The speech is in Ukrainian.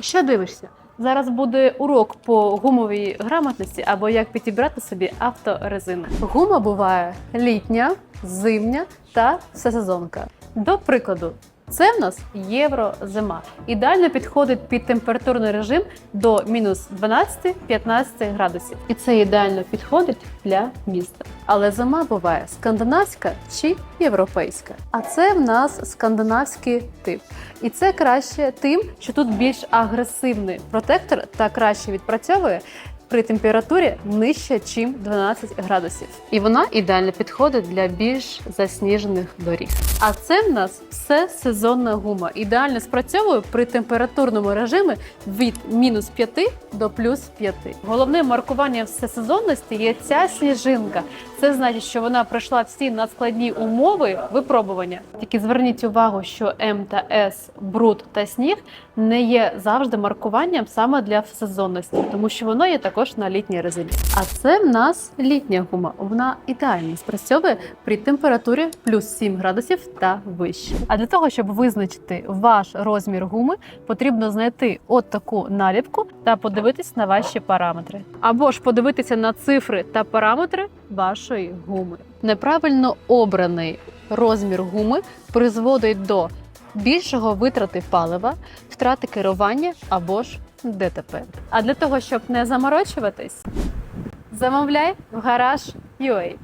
Що дивишся? Зараз буде урок по гумовій грамотності або як підібрати собі авторезину. Гума буває літня, зимня та всесезонка. До прикладу, це в нас єврозима. Ідеально підходить під температурний режим до мінус 12-15 градусів. І це ідеально підходить для міста. Але зима буває скандинавська чи європейська. А це в нас скандинавський тип. І це краще тим, що тут більш агресивний протектор та краще відпрацьовує. При температурі нижче, ніж 12 градусів, і вона ідеально підходить для більш засніжених доріг. А це в нас все сезонна гума. Ідеально спрацьовує при температурному режимі від мінус 5 до плюс 5. Головним маркуванням всесезонності є ця сніжинка. Це значить, що вона пройшла всі надскладні умови випробування. Тільки зверніть увагу, що М та С, бруд та сніг не є завжди маркуванням саме для сезонності, тому що воно є також на літній резині. А це в нас літня гума. Вона ідеально спрацьовує при температурі плюс 7 градусів та вище. А для того, щоб визначити ваш розмір гуми, потрібно знайти от таку наліпку та подивитись на ваші параметри. Або ж подивитися на цифри та параметри вашої гуми. Неправильно обраний розмір гуми призводить до більшого витрати палива, втрати керування або ж ДТП. А для того, щоб не заморочуватись, замовляй в гараж UA.